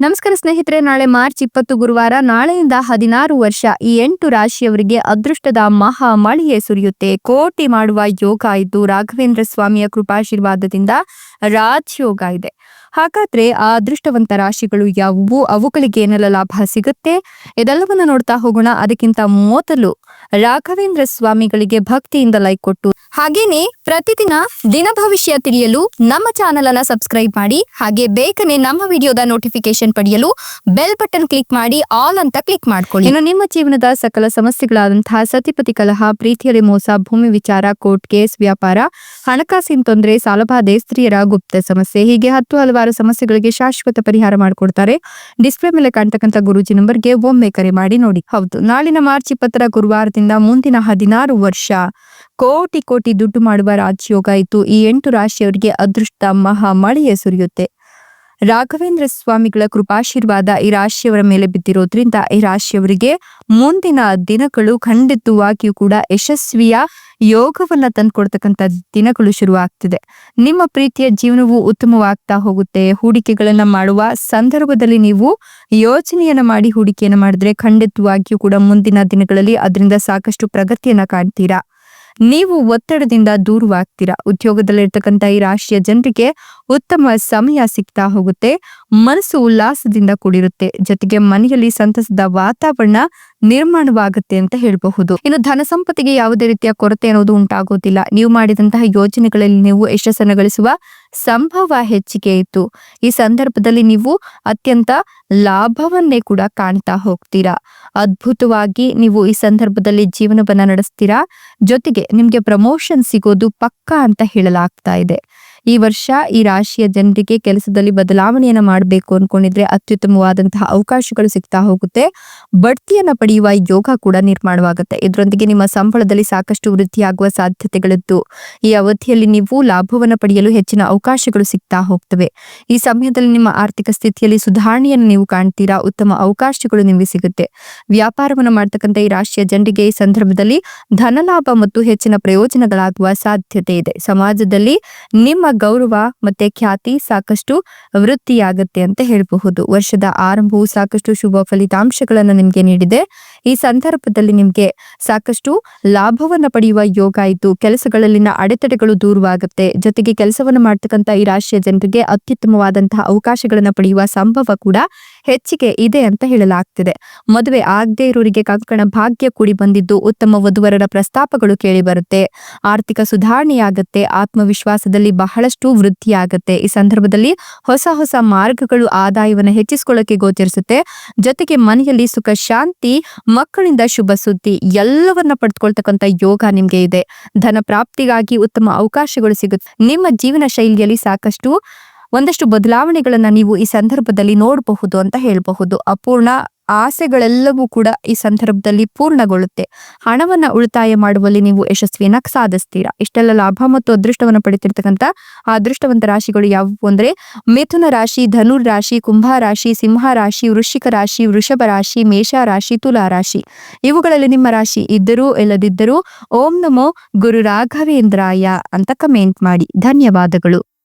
ನಮಸ್ಕಾರ ಸ್ನೇಹಿತರೆ, ನಾಳೆ ಮಾರ್ಚ್ ಇಪ್ಪತ್ತು ಗುರುವಾರ, ನಾಳೆಯಿಂದ ಹದಿನಾರು ವರ್ಷ, ಈ ಎಂಟು ರಾಶಿಯವರಿಗೆ ಅದೃಷ್ಟದ ಮಹಾ ಮಳೆಯೇ ಸುರಿಯುತ್ತೆ. ಕೋಟಿ ಮಾಡುವ ಯೋಗ ಇದ್ದು, ರಾಘವೇಂದ್ರ ಸ್ವಾಮಿಯ ಕೃಪಾಶೀರ್ವಾದದಿಂದ ರಾಜಯೋಗ ಇದೆ. ಹಾಗಾದ್ರೆ ಆ ಅದೃಷ್ಟವಂತ ರಾಶಿಗಳು ಯಾವುವು? ಅವುಗಳಿಗೆ ಏನೆಲ್ಲ ಲಾಭ ಸಿಗುತ್ತೆ? ಇದೆಲ್ಲವನ್ನ ನೋಡ್ತಾ ಹೋಗೋಣ. ಅದಕ್ಕಿಂತ ಮೊದಲು ರಾಘವೇಂದ್ರ ಸ್ವಾಮಿಗಳಿಗೆ ಭಕ್ತಿಯಿಂದ ಲೈಕ್ ಕೊಟ್ಟು. ಹಾಗೇನೆ ಪ್ರತಿದಿನ ದಿನ ಭವಿಷ್ಯ ತಿಳಿಯಲು ನಮ್ಮ ಚಾನೆಲ್ ಅನ್ನ ಸಬ್ಸ್ಕ್ರೈಬ್ ಮಾಡಿ, ಹಾಗೆ ಬೇಗನೆ ನಮ್ಮ ವಿಡಿಯೋದ ನೋಟಿಫಿಕೇಶನ್ ಪಡೆಯಲು ಬೆಲ್ ಬಟನ್ ಕ್ಲಿಕ್ ಮಾಡಿ ಆಲ್ ಅಂತ ಕ್ಲಿಕ್ ಮಾಡ್ಕೊಳ್ಳಿ. ಇನ್ನು ನಿಮ್ಮ ಜೀವನದ ಸಕಲ ಸಮಸ್ಯೆಗಳಾದಂತಹ ಸತಿಪತಿ ಕಲಹ ಪ್ರೀತಿಯಲ್ಲಿ ಮೋಸ, ಭೂಮಿ ವಿಚಾರ ಕೋರ್ಟ್ ಕೇಸ್ ವ್ಯಾಪಾರ, ಹಣಕಾಸಿನ ತೊಂದರೆ, ಸಾಲಬಾಧೆ, ಸ್ತ್ರೀಯರ ಗುಪ್ತ ಸಮಸ್ಯೆ, ಹೀಗೆ ಹತ್ತು ಹಲವಾರು ಸಮಸ್ಯೆಗಳಿಗೆ ಶಾಶ್ವತ ಪರಿಹಾರ ಮಾಡಿಕೊಡ್ತಾರೆ. ಡಿಸ್ಪ್ಲೇ ಮೇಲೆ ಕಾಣ್ತಕ್ಕಂಥ ಗುರೂಜಿ ನಂಬರ್ಗೆ ಒಮ್ಮೆ ಕರೆ ಮಾಡಿ ನೋಡಿ. ಹೌದು, ನಾಳಿನ ಮಾರ್ಚ್ ಇಪ್ಪತ್ತರ ಗುರುವಾರದಿಂದ ಮುಂದಿನ ಹದಿನಾರು ವರ್ಷ. ಕೋಟಿ ಕೋಟಿ ದುಡ್ಡು ಮಾಡುವ ರಾಜಯೋಗ ಇತ್ತು ಈ ಎಂಟು ರಾಶಿಯವರಿಗೆ ಅದೃಷ್ಟ ಮಹಾ ಮಳೆಯ ಸುರಿಯುತ್ತೆ. ರಾಘವೇಂದ್ರ ಸ್ವಾಮಿಗಳ ಕೃಪಾಶೀರ್ವಾದ ಈ ರಾಶಿಯವರ ಮೇಲೆ ಬಿದ್ದಿರೋದ್ರಿಂದ ಈ ರಾಶಿಯವರಿಗೆ ಮುಂದಿನ ದಿನಗಳು ಖಂಡಿತವಾಗಿಯೂ ಕೂಡ ಯಶಸ್ವಿಯ ಯೋಗವನ್ನ ತಂದ್ಕೊಡ್ತಕ್ಕಂಥ ದಿನಗಳು ಶುರುವಾಗ್ತಿದೆ. ನಿಮ್ಮ ಪ್ರೀತಿಯ ಜೀವನವು ಉತ್ತಮವಾಗ್ತಾ ಹೋಗುತ್ತೆ. ಹೂಡಿಕೆಗಳನ್ನ ಮಾಡುವ ಸಂದರ್ಭದಲ್ಲಿ ನೀವು ಯೋಚನೆಯನ್ನ ಮಾಡಿ ಹೂಡಿಕೆಯನ್ನ ಮಾಡಿದ್ರೆ ಖಂಡಿತವಾಗಿಯೂ ಕೂಡ ಮುಂದಿನ ದಿನಗಳಲ್ಲಿ ಅದರಿಂದ ಸಾಕಷ್ಟು ಪ್ರಗತಿಯನ್ನ ಕಾಣ್ತೀರಾ? ನೀವು ಒತ್ತಡದಿಂದ ದೂರವಾಗ್ತೀರಾ? ಉದ್ಯೋಗದಲ್ಲಿರ್ತಕ್ಕಂಥ ಈ ರಾಶಿಯ ಜನರಿಗೆ ಉತ್ತಮ ಸಮಯ ಸಿಗ್ತಾ ಹೋಗುತ್ತೆ. ಮನಸ್ಸು ಉಲ್ಲಾಸದಿಂದ ಕೂಡಿರುತ್ತೆ. ಜೊತೆಗೆ ಮನೆಯಲ್ಲಿ ಸಂತಸದ ವಾತಾವರಣ ನಿರ್ಮಾಣವಾಗುತ್ತೆ ಅಂತ ಹೇಳಬಹುದು. ಇನ್ನು ಧನ ಸಂಪತ್ತಿಗೆ ಯಾವುದೇ ರೀತಿಯ ಕೊರತೆ ಅನ್ನೋದು ಉಂಟಾಗೋದಿಲ್ಲ. ನೀವು ಮಾಡಿದಂತಹ ಯೋಜನೆಗಳಲ್ಲಿ ನೀವು ಯಶಸ್ಸನ್ನು ಗಳಿಸುವ ಸಂಭವ ಹೆಚ್ಚಿಗೆ ಇತ್ತು. ಈ ಸಂದರ್ಭದಲ್ಲಿ ನೀವು ಅತ್ಯಂತ ಲಾಭವನ್ನೇ ಕೂಡ ಕಾಣ್ತಾ ಹೋಗ್ತೀರಾ? ಅದ್ಭುತವಾಗಿ ನೀವು ಈ ಸಂದರ್ಭದಲ್ಲಿ ಜೀವನವನ್ನ ನಡೆಸ್ತೀರಾ? ಜೊತೆಗೆ ನಿಮ್ಗೆ ಪ್ರಮೋಷನ್ ಸಿಗೋದು ಪಕ್ಕಾ ಅಂತ ಹೇಳಲಾಗ್ತಾ ಇದೆ. ಈ ವರ್ಷ ಈ ರಾಶಿಯ ಜನರಿಗೆ ಕೆಲಸದಲ್ಲಿ ಬದಲಾವಣೆಯನ್ನ ಮಾಡಬೇಕು ಅನ್ಕೊಂಡಿದ್ರೆ ಅತ್ಯುತ್ತಮವಾದಂತಹ ಅವಕಾಶಗಳು ಸಿಗ್ತಾ ಹೋಗುತ್ತೆ. ಬಡ್ತಿಯನ್ನ ಪಡೆಯುವ ಯೋಗ ಕೂಡ ನಿರ್ಮಾಣವಾಗುತ್ತೆ. ಇದರೊಂದಿಗೆ ನಿಮ್ಮ ಸಂಬಳದಲ್ಲಿ ಸಾಕಷ್ಟು ವೃದ್ಧಿಯಾಗುವ ಸಾಧ್ಯತೆಗಳಿದ್ದು, ಈ ಅವಧಿಯಲ್ಲಿ ನೀವು ಲಾಭವನ್ನು ಪಡೆಯಲು ಹೆಚ್ಚಿನ ಅವಕಾಶಗಳು ಸಿಗ್ತಾ ಹೋಗ್ತವೆ. ಈ ಸಮಯದಲ್ಲಿ ನಿಮ್ಮ ಆರ್ಥಿಕ ಸ್ಥಿತಿಯಲ್ಲಿ ಸುಧಾರಣೆಯನ್ನು ನೀವು ಕಾಣ್ತೀರಾ? ಉತ್ತಮ ಅವಕಾಶಗಳು ನಿಮಗೆ ಸಿಗುತ್ತೆ. ವ್ಯಾಪಾರವನ್ನು ಮಾಡ್ತಕ್ಕಂಥ ಈ ರಾಶಿಯ ಜನರಿಗೆ ಈ ಸಂದರ್ಭದಲ್ಲಿ ಧನಲಾಭ ಮತ್ತು ಹೆಚ್ಚಿನ ಪ್ರಯೋಜನಗಳಾಗುವ ಸಾಧ್ಯತೆ ಇದೆ. ಸಮಾಜದಲ್ಲಿ ನಿಮ್ಮ ಗೌರವ ಮತ್ತೆ ಖ್ಯಾತಿ ಸಾಕಷ್ಟು ವೃತ್ತಿಯಾಗುತ್ತೆ ಅಂತ ಹೇಳಬಹುದು. ವರ್ಷದ ಆರಂಭವು ಸಾಕಷ್ಟು ಶುಭ ಫಲಿತಾಂಶಗಳನ್ನು ನಿಮ್ಗೆ ನೀಡಿದೆ. ಈ ಸಂದರ್ಭದಲ್ಲಿ ನಿಮ್ಗೆ ಸಾಕಷ್ಟು ಲಾಭವನ್ನ ಪಡೆಯುವ ಯೋಗ ಇದ್ದು ಕೆಲಸಗಳಲ್ಲಿನ ಅಡೆತಡೆಗಳು ದೂರವಾಗುತ್ತೆ. ಜೊತೆಗೆ ಕೆಲಸವನ್ನು ಮಾಡ್ತಕ್ಕಂಥ ಈ ರಾಶಿಯ ಜನರಿಗೆ ಅತ್ಯುತ್ತಮವಾದಂತಹ ಅವಕಾಶಗಳನ್ನ ಪಡೆಯುವ ಸಂಭವ ಕೂಡ ಹೆಚ್ಚಿಗೆ ಇದೆ ಅಂತ ಹೇಳಲಾಗ್ತಿದೆ. ಮದುವೆ ಆಗದೆ ಇರೋರಿಗೆ ಕಂಕಣ ಭಾಗ್ಯ ಕೂಡಿ ಬಂದಿದ್ದು ಉತ್ತಮ ವಧುವರರ ಪ್ರಸ್ತಾಪಗಳು ಕೇಳಿ ಬರುತ್ತೆ. ಆರ್ಥಿಕ ಸುಧಾರಣೆಯಾಗುತ್ತೆ, ಆತ್ಮವಿಶ್ವಾಸದಲ್ಲಿ ಬಹಳಷ್ಟು ವೃದ್ಧಿಯಾಗುತ್ತೆ. ಈ ಸಂದರ್ಭದಲ್ಲಿ ಹೊಸ ಹೊಸ ಮಾರ್ಗಗಳು ಆದಾಯವನ್ನು ಹೆಚ್ಚಿಸಿಕೊಳ್ಳಕ್ಕೆ ಗೋಚರಿಸುತ್ತೆ. ಜೊತೆಗೆ ಮನೆಯಲ್ಲಿ ಸುಖ, ಶಾಂತಿ ಮಕ್ಕಳಿಂದ ಶುಭ ಸುದ್ದಿ ಎಲ್ಲವನ್ನ ಪಡೆದುಕೊಳ್ತಕ್ಕಂಥ ಯೋಗ ನಿಮ್ಗೆ ಇದೆ. ಧನ ಪ್ರಾಪ್ತಿಗಾಗಿ ಉತ್ತಮ ಅವಕಾಶಗಳು ಸಿಗುತ್ತೆ. ನಿಮ್ಮ ಜೀವನ ಶೈಲಿಯಲ್ಲಿ ಸಾಕಷ್ಟು, ಒಂದಷ್ಟು ಬದಲಾವಣೆಗಳನ್ನ ನೀವು ಈ ಸಂದರ್ಭದಲ್ಲಿ ನೋಡಬಹುದು ಅಂತ ಹೇಳಬಹುದು. ಅಪೂರ್ಣ ಆಸೆಗಳೆಲ್ಲವೂ ಕೂಡ ಈ ಸಂದರ್ಭದಲ್ಲಿ ಪೂರ್ಣಗೊಳ್ಳುತ್ತೆ. ಹಣವನ್ನ ಉಳಿತಾಯ ಮಾಡುವಲ್ಲಿ ನೀವು ಯಶಸ್ವಿಯನ್ನ ಸಾಧಿಸ್ತೀರಾ? ಇಷ್ಟೆಲ್ಲ ಲಾಭ ಮತ್ತು ಅದೃಷ್ಟವನ್ನು ಪಡೆತಿರ್ತಕ್ಕಂಥ ಆ ಅದೃಷ್ಟವಂತ ರಾಶಿಗಳು ಯಾವುವು ಅಂದ್ರೆ ಮಿಥುನ ರಾಶಿ ಧನುರ್ ರಾಶಿ, ಕುಂಭ ರಾಶಿ, ಸಿಂಹ ರಾಶಿ, ವೃಶ್ಚಿಕ ರಾಶಿ, ವೃಷಭ ರಾಶಿ, ಮೇಷ ರಾಶಿ, ತುಲಾ ರಾಶಿ. ಇವುಗಳಲ್ಲಿ ನಿಮ್ಮ ರಾಶಿ ಇದ್ದರೂ ಇಲ್ಲದಿದ್ದರೂ ಓಂ ನಮೋ ಗುರು ರಾಘವೇಂದ್ರಾಯ ಅಂತ ಕಮೆಂಟ್ ಮಾಡಿ. ಧನ್ಯವಾದಗಳು.